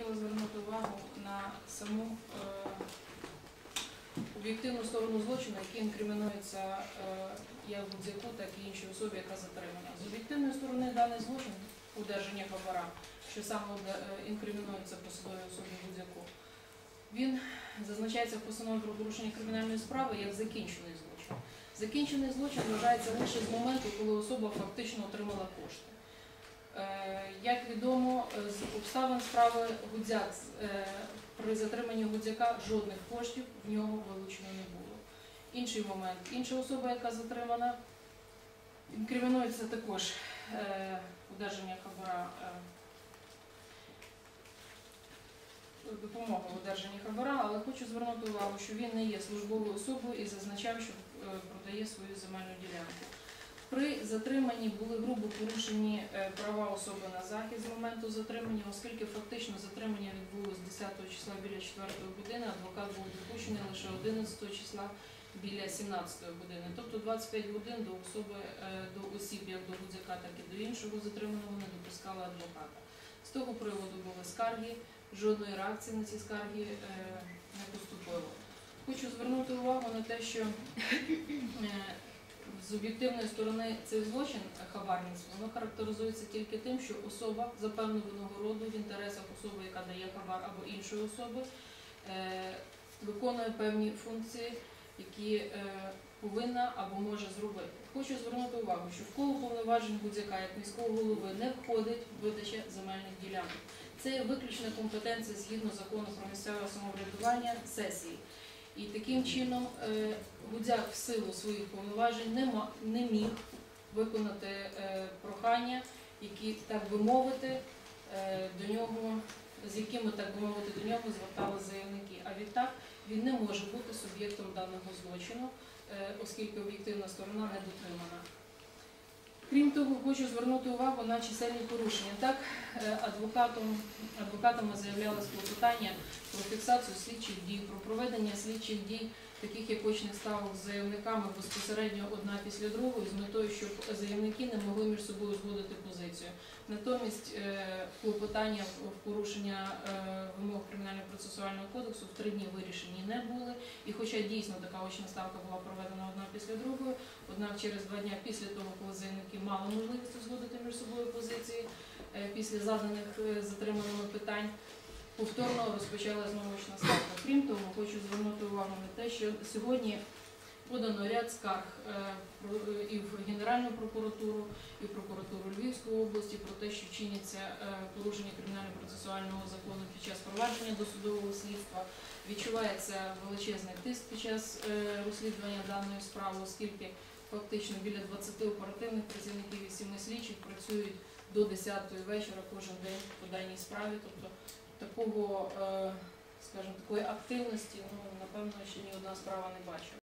хотіла звернути увагу на саму е, об'єктивну сторону злочину, який інкримінується е, як Гудзяку, так і іншій особі, яка затримана. З об'єктивної сторони даний злочин удержання хабара, що саме е, інкримінується посадовій особі Гудзяку, він зазначається в постанові про порушення кримінальної справи як закінчений злочин. Закінчений злочин вважається лише з моменту, коли особа фактично отримала кошти. Е, Як відомо, е, з обставин справи Гудзяк е, при затриманні Гудзяка жодних коштів в нього вилучено не було. Інший момент. Інша особа, яка затримана, інкримінується також одержання хабара. Допомога в одержанні хабара, але хочу звернути увагу, що він не є службовою особою і зазначав, що продає свою земельну ділянку. При затриманні були грубо порушені е, права особи на захист з моменту затримання, оскільки фактично затримання відбулося 10 числа біля 4 години, адвокат був допущений лише 11 числа біля 17 години. Тобто 25 годин до особи, е, до осіб, як до Гудзяка, так і до іншого затриманого не допускали адвоката. З того приводу були скарги, жодної реакції на ці скарги е, не поступило. Хочу звернути увагу на те, що з об'єктивної сторони цей злочин хабарництва воно характеризується тільки тим, що особа за певну винагороду в інтересах особи, яка дає хабар або іншої особи, е, виконує певні функції, які е, повинна або може зробити. Хочу звернути увагу, що в коло повноважень будь-яка як міського голови не входить видача земельних ділянок. Це виключна компетенція згідно закону про місцеве самоврядування сесії. І таким чином е, Гудзяк в силу своїх повноважень не, міг виконати е, прохання, які, так би мовити, е, до нього, з якими, так би мовити, до нього звертали заявники. А відтак він не може бути суб'єктом даного злочину, е, оскільки об'єктивна сторона не дотримана. Крім того, хочу звернути увагу на чисельні порушення. Так, е, адвокатом, адвокатами заявлялось клопотання про фіксацію слідчих дій, про проведення слідчих дій, таких як очних ставок з заявниками безпосередньо одна після другої, з метою, щоб заявники не могли між собою узгодити позицію. Натомість е, клопотання в порушення е, вимог кримінально-процесуального кодексу в три дні вирішені не були. І хоча дійсно така очна ставка була проведена одна після другої, однак через два дні після того, коли заявники мали можливість узгодити між собою позиції е, після заданих е, затриманими питань, повторно розпочала знову очна ставка. Крім того, хочу звернути увагу на те, що сьогодні подано ряд скарг е, і в Генеральну прокуратуру, і в прокуратуру Львівської області про те, що чиняться е, порушення кримінально-процесуального закону під час провадження досудового слідства. Відчувається величезний тиск під час е, розслідування даної справи, оскільки фактично біля 20 оперативних працівників і 7 слідчих працюють до 10 вечора кожен день по даній справі. Тобто такого, е, скажімо, такої активності, ну напевно, ще ні одна справа не бачила.